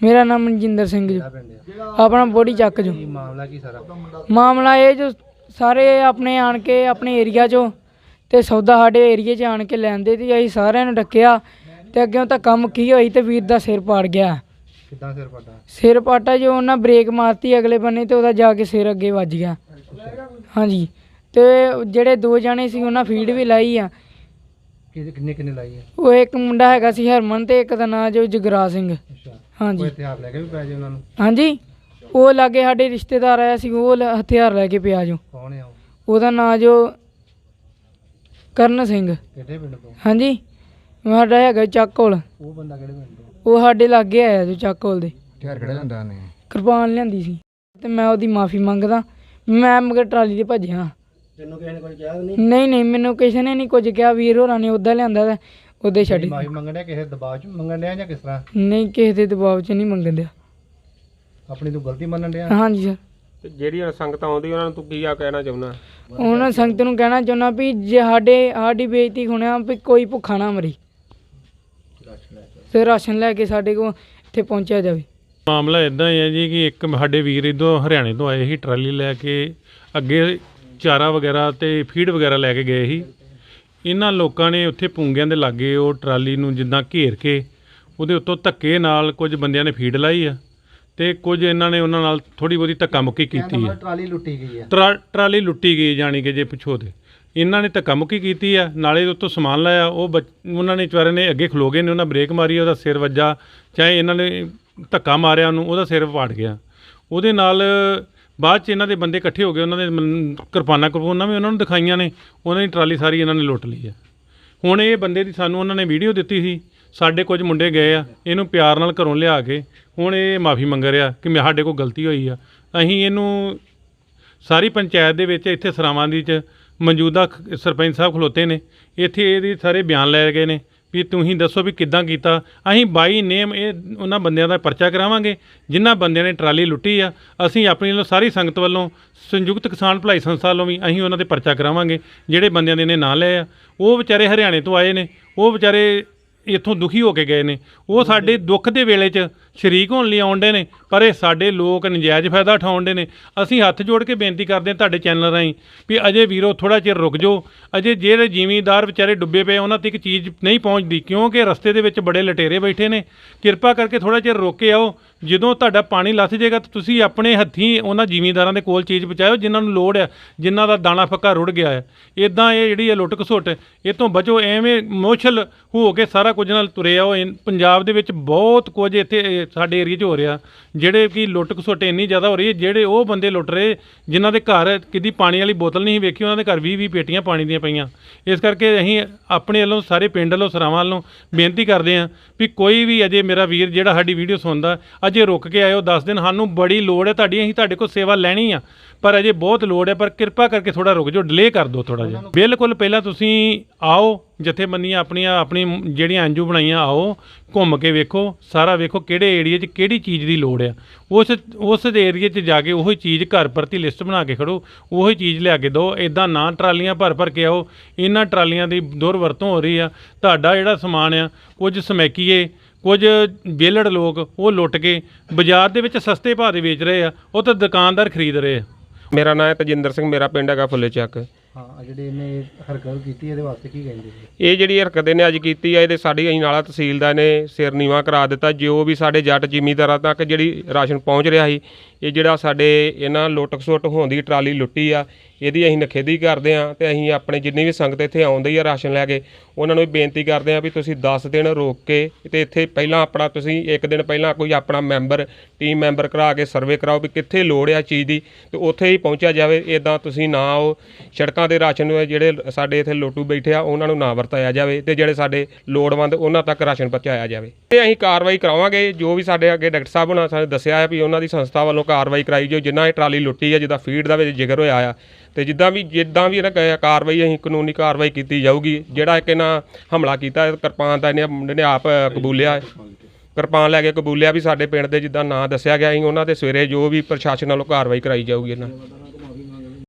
ਮੇਰਾ ਨਾਮ ਮਨਜਿੰਦਰ ਸਿੰਘ ਜੀ। ਆਪਣਾ ਬੋੜੀ ਚੱਕ ਜੋ। ਮਾਮਲਾ ਕੀ ਸਾਰਾ ਮਾਮਲਾ ਇਹ ਜੋ ਸਾਰੇ ਆਪਣੇ ਆਣ ਕੇ ਆਪਣੇ ਏਰੀਆ 'ਚੋਂ ਤੇ ਸੌਦਾ ਸਾਡੇ ਏਰੀਏ 'ਚ ਆਣ ਕੇ ਲੈਂਦੇ ਤੇ ਅਸੀਂ ਸਾਰਿਆਂ ਨੂੰ ਡੱਕਿਆ ਤੇ ਅੱਗੇ ਤਾਂ ਕੰਮ ਕੀ ਹੋਈ ਤੇ ਵੀਰ ਦਾ ਸਿਰ ਪਾੜ ਗਿਆ। ਕਿੱਦਾਂ ਸਿਰ ਪੱਟਾ? ਸਿਰ ਪਾਟਾ ਜੋ ਉਹਨਾਂ ਬ੍ਰੇਕ ਮਾਰਤੀ ਅਗਲੇ ਬੰਨੇ ਤੇ ਉਹਦਾ ਜਾ ਕੇ ਸਿਰ ਅੱਗੇ ਵੱਜ ਗਿਆ। ਹਾਂਜੀ। ਤੇ ਜਿਹੜੇ ਦੋ ਜਾਣੇ ਸੀ ਉਹਨਾਂ ਫੀਡ ਵੀ ਲਾਈ ਆ। ਕਿੰਨੇ ਕਿੰਨੇ ਲਾਈ ਆ? ਉਹ ਇੱਕ ਮੁੰਡਾ ਹੈਗਾ ਸੀ ਹਰਮਨ ਤੇ ਇੱਕ ਦਾ ਨਾਂ ਜੋ ਜਗਰਾ ਸਿੰਘ। ਕੋਈ ਹਾਂਜੀ ਹਥਿਆਰ ਲੈ ਕੇ ਵੀ ਪੈ ਜੇ ਉਹਨਾਂ ਨੂੰ? ਹਾਂਜੀ। ਉਹ ਲਾਗੇ ਸਾਡੇ ਰਿਸ਼ਤੇਦਾਰ ਆਇਆ ਸੀ ਉਹ ਲ- ਹਥਿਆਰ ਲੈ ਕੇ ਪਿਆ ਜੋ। ਕੌਣ ਆ ਉਹ? ਉਹਦਾ ਨਾਂ ਜੋ ਕਰਨ ਸਿੰਘ। ਕਿਹੜੇ ਪਿੰਡ ਤੋਂ? ਹਾਂਜੀ। ਸਾਡਾ ਹੈਗਾ ਚੱਕੋਲ। ਉਹ ਬੰਦਾ ਕਿਹੜੇ ਪਿੰਡ ਤੋਂ? ਉਹ ਸਾਡੇ ਲਾਗੇ ਆਇਆ ਜੋ ਚੱਕੋਲ ਦੇ। ਹਥਿਆਰ ਕਿਹੜਾ ਜਾਂਦਾ ਨੇ ਕਿਰਪਾਨ ਲਿਆਂਦੀ ਸੀ। ਤੇ ਮੈਂ ਉਹਦੀ ਮਾਫੀ ਮੰਗਦਾ। ਮੈਂ ਮਗਰ ਟਰਾਲੀ ਤੇ ਭੱਜਿਆ ਤੈਨੂੰ ਕਿਸੇ ਨੇ ਕੁਝ ਕਿਹਾ ਨਹੀਂ? ਨਹੀਂ ਨਹੀਂ ਮੈਨੂੰ ਕਿਸੇ ਨੇ ਨਹੀਂ ਕੁਝ ਕਿਹਾ। ਵੀਰ ਹੋਰਾਂ ਨੇ ਉੱਦਾਂ ਲਿਆਂਦਾ ਤੇ ਉਹਦੇ ਛੱਡ ਮਾਫੀ ਮੰਗਣ ਡਿਆ ਕਿਸੇ ਦਬਾਅ ਚ? ਮੰਗਣ ਡਿਆ ਜਾਂ ਕਿਸ ਤਰ੍ਹਾਂ? ਨਹੀਂ ਕਿਸੇ ਦੇ ਦਬਾਅ 'ਚ ਨਹੀਂ ਮੰਗਣ ਦਿਆ ਆਪਣੀ ਤੂੰ ਗਲਤੀ ਮੰਨਣ ਡਿਆ? ਹਾਂਜੀ ਸਰ। ਤੇ ਜਿਹੜੀਆਂ ਸੰਗਤਾਂ ਆਉਂਦੀ ਉਹਨਾਂ ਨੂੰ ਤੂੰ ਕੀ ਆ ਕਹਿਣਾ ਚਾਹੁੰਦਾ? ਉਹਨਾਂ ਸੰਗਤ ਨੂੰ ਕਹਿਣਾ ਚਾਹੁੰਦਾ ਵੀ ਜੇ ਸਾਡੇ ਸਾਡੀ ਬੇਇੱਜ਼ਤੀ ਹੋਣਿਆ ਵੀ ਕੋਈ ਭੁੱਖਾ ਨਾ ਮਰੇ। ਤੇ ਰਾਸ਼ਨ ਲੈ ਕੇ ਸਾਡੇ ਕੋਲ ਇੱਥੇ ਪਹੁੰਚਿਆ ਜਾਵੇ। ਮਾਮਲਾ ਇਦਾਂ ਹੀ ਹੈ ਜੀ ਕਿ ਇੱਕ ਸਾਡੇ ਵੀਰ ਇੱਧਰੋਂ ਹਰਿਆਣੇ ਤੋਂ ਆਏ ਸੀ ਟਰਾਲੀ ਲੈ ਕੇ ਅੱਗੇ ਚਾਰਾ ਵਗੈਰਾ ਤੇ ਫੀਡ ਵਗੈਰਾ ਲੈ ਕੇ ਗਏ ਸੀ। ਇਹਨਾਂ ਲੋਕਾਂ ਨੇ ਉੱਥੇ ਪੁੰਗਿਆਂ ਦੇ ਲਾਗੇ ਉਹ ਟਰਾਲੀ ਨੂੰ ਜਿੱਦਾਂ ਘੇਰ ਕੇ ਉਹਦੇ ਉੱਤੋਂ ਧੱਕੇ ਨਾਲ ਕੁਝ ਬੰਦਿਆਂ ਨੇ ਫੀਡ ਲਾਈ ਆ ਤੇ ਕੁਝ ਇਹਨਾਂ ਨੇ ਉਹਨਾਂ ਨਾਲ ਥੋੜੀ ਬਹੁਤੀ ਧੱਕਾ ਮੁੱਕੀ ਕੀਤੀ ਆ। ਟਰਾਲੀ ਲੁੱਟੀ ਗਈ ਆ। ਟਰਾ- ਟਰਾਲੀ ਲੁੱਟੀ ਗਈ ਜਾਣੀ ਕਿ ਜੇ ਪਿੱਛੋਂ ਦੇ ਇਹਨਾਂ ਨੇ ਧੱਕਾ ਮੁੱਕੀ ਕੀਤੀ ਆ ਨਾਲੇ ਉੱਤੋਂ ਸਮਾਨ ਲਾਇਆ ਉਹ ਬੱਚ- ਉਹਨਾਂ ਨੇ ਵਿਚਾਰੇ ਨੇ ਅੱਗੇ ਖਲੋ ਗਏ ਨੇ ਉਹਨਾਂ ਬ੍ਰੇਕ ਮਾਰੀ ਉਹਦਾ ਸਿਰ ਵੱਜਾ ਚਾਹੇ ਇਹਨਾਂ ਨੇ ਧੱਕਾ ਮਾਰਿਆ ਉਹਨੂੰ ਉਹਦਾ ਸਿਰ ਪਾੜ ਗਿਆ। ਉਹਦੇ ਨਾਲ ਬਾਅਦ ਚ ਇਹਨਾਂ ਦੇ ਬੰਦੇ ਇਕੱਠੇ ਹੋ ਗਏ, ਉਹਨਾਂ ਦੇ ਮਨ- ਕਿਰਪਾਨਾਂ ਕਿਰਪਾਨਾਂ ਵੀ ਉਹਨਾਂ ਨੂੰ ਦਿਖਾਈਆਂ ਨੇ, ਉਹਨਾਂ ਦੀ ਟਰਾਲੀ ਸਾਰੀ ਇਹਨਾਂ ਨੇ ਲੁੱਟ ਲਈ ਆ। ਹੁਣ ਇਹ ਬੰਦੇ ਦੀ ਸਾਨੂੰ ਉਹਨਾਂ ਨੇ ਵੀਡੀਓ ਦਿੱਤੀ ਸੀ, ਸਾਡੇ ਕੁਝ ਮੁੰਡੇ ਗਏ ਆ, ਇਹਨੂੰ ਪਿਆਰ ਨਾਲ ਘਰੋਂ ਲਿਆ ਕੇ, ਹੁਣ ਇਹ ਮਾਫੀ ਮੰਗ ਰਿਹਾ ਕਿ ਮੈਂ ਸਾਡੇ ਕੋਲ ਗਲਤੀ ਹੋਈ ਆ। ਅਸੀਂ ਇਹਨੂੰ ਸਾਰੀ ਪੰਚਾਇਤ ਦੇ ਵਿੱਚ ਇੱਥੇ ਸਰਾਵਾਂ ਦੀ ਚ ਮੌਜੂਦਾ ਖ- ਸਰਪੰਚ ਸਾਹਿਬ ਖਲੋਤੇ ਨੇ, ਇੱਥੇ ਇਹਦੇ ਸਾਰੇ ਬਿਆਨ ਲੈ ਗਏ ਨੇ। ਵੀ ਤੁਸੀਂ ਦੱਸੋ ਵੀ ਕਿੱਦਾਂ ਕੀਤਾ। ਅਸੀਂ ਬਾਈ ਨੇਮ ਇਹ ਉਹਨਾਂ ਬੰਦਿਆਂ ਦਾ ਪਰਚਾ ਕਰਾਵਾਂਗੇ, ਜਿਨ੍ਹਾਂ ਬੰਦਿਆਂ ਨੇ ਟਰਾਲੀ ਲੁੱਟੀ ਆ। ਅਸੀਂ ਆਪਣੀ ਵੱਲੋਂ ਸਾਰੀ ਸੰਗਤ ਵੱਲੋਂ ਸੰਯੁਕਤ ਕਿਸਾਨ ਭਲਾਈ ਸੰਸਥਾ ਵੱਲੋਂ ਵੀ ਅਸੀਂ ਉਹਨਾਂ ਤੇ ਪਰਚਾ ਕਰਾਵਾਂਗੇ, ਜਿਹੜੇ ਬੰਦਿਆਂ ਦੇ ਨੇ ਨਾਂ ਲਏ ਆ। ਉਹ ਵਿਚਾਰੇ ਹਰਿਆਣੇ ਤੋਂ ਆਏ ਨੇ, ਉਹ ਵਿਚਾਰੇ ਇੱਥੋਂ ਦੁਖੀ ਹੋ ਕੇ ਗਏ ਨੇ। ਉਹ ਸਾਡੇ ਦੁੱਖ ਦੇ ਵੇਲੇ 'ਚ ਸ਼ਰੀਕ ਹੋਣ ਲਈ ਆਉਂਦੇ ਨੇ ਪਰ ਇਹ ਸਾਡੇ ਲੋਕ ਨਜਾਇਜ਼ ਫਾਇਦਾ ਉਠਾਉਂਦੇ ਨੇ। ਅਸੀਂ ਹੱਥ ਜੋੜ ਕੇ ਬੇਨਤੀ ਕਰਦੇ ਹਾਂ ਤੁਹਾਡੇ ਚੈਨਲ ਰਾਹੀਂ ਵੀ ਅਜੇ ਵੀਰੋ ਥੋੜਾ ਚਿਰ ਰੁਕ ਜਾਓ। ਅਜੇ ਜਿਹੜੇ ਜ਼ਿਮੀਂਦਾਰ ਵਿਚਾਰੇ ਡੁੱਬੇ ਪਏ ਉਹਨਾਂ ਤੱਕ ਚੀਜ਼ ਨਹੀਂ ਪਹੁੰਚਦੀ ਕਿਉਂਕਿ ਰਸਤੇ ਦੇ ਵਿੱਚ ਬੜੇ ਲਟੇਰੇ ਬੈਠੇ ਨੇ। ਕਿਰਪਾ ਕਰਕੇ ਥੋੜਾ ਚਿਰ ਰੁਕ ਕੇ ਆਓ। ਜਦੋਂ ਤੁਹਾਡਾ ਪਾਣੀ ਲੱਥ ਜਾਏਗਾ ਤਾਂ ਤੁਸੀਂ ਆਪਣੇ ਹੱਥੀਂ ਉਹਨਾਂ ਜ਼ਿਮੀਂਦਾਰਾਂ ਦੇ ਕੋਲ ਚੀਜ਼ ਪਹੁੰਚਾਓ ਜਿਨ੍ਹਾਂ ਨੂੰ ਲੋੜ ਆ ਜਿਨ੍ਹਾਂ ਦਾ ਦਾਣਾ ਫੱਕਾ ਰੁੜ ਗਿਆ ਹੈ ਇਦਾਂ ਇਹ ਜਿਹੜੀ ਹੈ ਲੁੱਟ ਘਸੁੱਟ ਇਹ ਤੋਂ ਬਚੋ ਐਵੇਂ ਮੋਛਲ ਹੋ ਕੇ ਸਾਰਾ ਕੁਝ ਨਾਲ ਤੁਰੇ ਆਓ ਇਨ- ਪੰਜਾਬ ਦੇ ਵਿੱਚ ਬਹੁਤ ਕੁਝ ਇੱਥੇ, ਇਹ ਸਾਡੇ ਏਰੀਆ 'ਚ ਹੋ ਰਿਹਾ। ਜਿਹੜੇ ਕਿ ਲੁੱਟ ਘਸੁੱਟ ਇੰਨੀ ਜ਼ਿਆਦਾ ਹੋ ਰਹੀ ਹੈ, ਜਿਹੜੇ ਉਹ ਬੰਦੇ ਲੁੱਟ ਰਹੇ, ਜਿਨ੍ਹਾਂ ਦੇ ਘਰ ਕਿਦੀ ਪਾਣੀ ਵਾਲੀ ਬੋਤਲ ਨਹੀਂ ਸੀ ਵੇਖੀ, ਉਹਨਾਂ ਦੇ ਘਰ 20 20 ਪੇਟੀਆਂ ਪਾਣੀ ਦੀਆਂ ਪਈਆਂ। ਇਸ ਕਰਕੇ ਅਸੀਂ ਆਪਣੇ ਵੱਲੋਂ, ਸਾਰੇ ਪਿੰਡ ਵੱਲੋਂ, ਸਰਾਵਾਂ ਵੱਲੋਂ ਬੇਨਤੀ ਕਰਦੇ ਹਾਂ ਵੀ ਕੋਈ ਵੀ ਅਜੇ ਮੇਰਾ ਵੀਰ ਜਿਹੜਾ ਸਾਡੀ ਵੀਡੀਓ ਸੁਣਦਾ, ਅਜੇ ਰੁਕ ਕੇ ਆਇਓ 10 ਦਿਨ, ਸਾਨੂੰ ਬੜੀ ਲੋੜ ਹੈ ਤੁਹਾਡੀ, ਅਸੀਂ ਤੁਹਾਡੇ ਕੋਲ ਸੇਵਾ ਲੈਣੀ ਆ, ਪਰ ਅਜੇ ਬਹੁਤ ਲੋੜ ਹੈ, ਪਰ ਕਿਰਪਾ ਕਰਕੇ ਥੋੜਾ ਰੁਕ ਜਾਓ ਡਿਲੇ ਕਰ ਦਿਓ ਥੋੜਾ ਜਿਹਾ। ਬਿਲਕੁਲ ਪਹਿਲਾਂ ਤੁਸੀਂ ਆਓ ਜਥੇਬੰਦੀਆਂ ਆਪਣੀਆਂ, ਆਪਣੀ ਜਿਹੜੀਆਂ ਐਨਜੂ ਬਣਾਈਆਂ, ਆਓ ਘੁੰਮ ਕੇ ਵੇਖੋ, ਸਾਰਾ ਵੇਖੋ ਕਿਹੜੇ ਏਰੀਆ 'ਚ ਕਿਹੜੀ ਚੀਜ਼ ਦੀ ਲੋੜ ਆ। ਉਸ ਉਸ ਏਰੀਆ 'ਚ ਜਾ ਕੇ ਉਹੀ ਚੀਜ਼ ਘਰ ਪ੍ਰਤੀ ਲਿਸਟ ਬਣਾ ਕੇ ਖੜੋ, ਉਹੀ ਚੀਜ਼ ਲਿਆ ਕੇ ਦਿਓ ਇਦਾਂ ਨਾ ਟਰਾਲੀਆਂ ਭਰ ਭਰ ਕੇ ਆਓ, ਇਹਨਾਂ ਟਰਾਲੀਆਂ ਦੀ ਦੁਰਵਰਤੋਂ ਹੋ ਰਹੀ ਆ, ਤੁਹਾਡਾ ਜਿਹੜਾ ਸਮਾਨ ਆ, ਕੁਝ ਸਮੈਕੀਏ, ਕੁਝ ਵਿਹਲੜ ਲੋਕ, ਉਹ ਲੁੱਟ ਕੇ ਬਾਜ਼ਾਰ ਦੇ ਵਿੱਚ ਸਸਤੇ ਭਾਅ ਦੇ ਵੇਚ ਰਹੇ ਆ, ਉਹ ਤਾਂ ਦੁਕਾਨਦਾਰ ਖਰੀਦ ਰਹੇ ਆ। ਮੇਰਾ ਨਾਮ ਹੈ ਤਜਿੰਦਰ ਸਿੰਘ, ਮੇਰਾ ਪਿੰਡ ਹੈਗਾ ਫੁੱਲੇ ਚੱਕ ਹਾਂ, ਆਹ ਜਿਹੜੇ ਇਹਨੇ ਹਰਕਤ ਕੀਤੀ, ਇਹਦੇ ਵਾਸਤੇ ਕੀ ਕਹਿੰਦੇ ਸੀ ਇਹ ਜਿਹੜੀ ਹਰਕਤ ਇਹਨੇ ਅੱਜ ਕੀਤੀ ਹੈ ਇਹਦੇ ਸਾਡੀ ਅਸੀਂ ਨਾਲਾ ਤਹਿਸੀਲਦਾਰ ਨੇ ਸਿਰ ਨੀਵਾ ਕਰਾ ਦਿੱਤਾ। ਜੋ ਵੀ ਸਾਡੇ ਜੱਟ ਜ਼ਿਮੀਂਦਾਰਾਂ ਤੱਕ ਜਿਹੜੀ ਰਾਸ਼ਨ ਪਹੁੰਚ ਰਿਹਾ ਸੀ ਇਹ ਜਿਹੜਾ ਸਾਡੇ ਇਹਨਾਂ ਲੁੱਟ ਖਸੁੱਟ ਹੋਣ ਦੀ ਟਰਾਲੀ ਲੁੱਟੀ ਆ, ਇਹਦੀ ਅਸੀਂ ਨਖੇਦੀ ਕਰਦੇ ਆ ਤੇ ਅਸੀਂ ਆਪਣੇ ਜਿੰਨੀ ਵੀ ਸੰਗਤ ਇੱਥੇ ਆਉਂਦੀ ਆ ਰਾਸ਼ਨ ਲੈ ਕੇ, ਉਹਨਾਂ ਨੂੰ ਵੀ ਬੇਨਤੀ ਕਰਦੇ ਆ ਵੀ ਤੁਸੀਂ 10 ਦਿਨ ਰੋਕ ਕੇ ਤੇ ਇੱਥੇ ਪਹਿਲਾਂ ਆਪਣਾ ਤੁਸੀਂ ਇੱਕ ਦਿਨ ਪਹਿਲਾਂ ਕੋਈ ਆਪਣਾ ਮੈਂਬਰ ਟੀਮ ਮੈਂਬਰ ਕਰਾ ਕੇ ਸਰਵੇ ਕਰਾਓ ਵੀ ਕਿੱਥੇ ਲੋੜ ਆ ਚੀਜ਼ ਦੀ ਤੇ ਉੱਥੇ ਹੀ ਪਹੁੰਚਿਆ ਜਾਵੇ ਇਦਾਂ ਤੁਸੀਂ ਨਾ ਆਓ, ਸੜਕਾਂ ਦੇ ਰਾਸ਼ਨ ਜਿਹੜੇ ਸਾਡੇ ਇੱਥੇ ਲੋਟੂ ਬੈਠੇ ਆ, ਉਹਨਾਂ ਨੂੰ ਨਾ ਵਰਤਾਇਆ ਜਾਵੇ ਤੇ ਜਿਹੜੇ ਸਾਡੇ ਲੋੜਵੰਦ ਉਹਨਾਂ ਤੱਕ ਰਾਸ਼ਨ ਪਹੁੰਚਾਇਆ ਜਾਵੇ। ਤੇ ਅਸੀਂ ਕਾਰਵਾਈ ਕਰਾਵਾਂਗੇ, ਜੋ ਵੀ ਸਾਡੇ ਅੱਗੇ ਡਾਕਟਰ ਸਾਹਿਬ ਉਹਨਾਂ ਸਾਨੂੰ ਦੱਸਿਆ ਹੈ ਵੀ ਉਹਨਾਂ ਦੀ ਸੰਸਥਾ ਵੱਲੋਂ ਕਾਰਵਾਈ ਕਰਾਈ ਜਾਓ, ਜਿੰਨਾ ਇਹ ਟਰਾਲੀ ਲੁੱਟੀ ਹੈ ਜਿਹਦਾ ਫੀਡ ਦਾ ਵਿੱਚ ਜ਼ਿਕਰ ਹੋਇਆ ਆ, ਤੇ ਜਿੱਦਾਂ ਵੀ ਜਿੱਦਾਂ ਵੀ ਇਹਨਾਂ ਕ- ਕਾਰਵਾਈ ਅਸੀਂ ਕਾਨੂੰਨੀ ਕਾਰਵਾਈ ਕੀਤੀ ਜਾਊਗੀ, ਜਿਹੜਾ ਇੱਕ ਇਹਨਾਂ ਹਮਲਾ ਕੀਤਾ, ਕਿਰਪਾਨ ਦਾ ਇਹਨੇ, ਮੁੰਡੇ ਨੇ ਆਪ ਕਬੂਲਿਆ, ਕਿਰਪਾਨ ਲੈ ਕੇ ਕਬੂਲਿਆ ਵੀ ਸਾਡੇ ਪਿੰਡ ਦੇ ਜਿੱਦਾਂ ਨਾਂ ਦੱਸਿਆ ਗਿਆ ਸੀ, ਉਹਨਾਂ ਦੇ ਸਵੇਰੇ ਜੋ ਵੀ ਪ੍ਰਸ਼ਾਸਨ ਵੱਲੋਂ ਕਾਰਵਾਈ ਕਰਾਈ ਜਾਊਗੀ ਇਹਨਾਂ।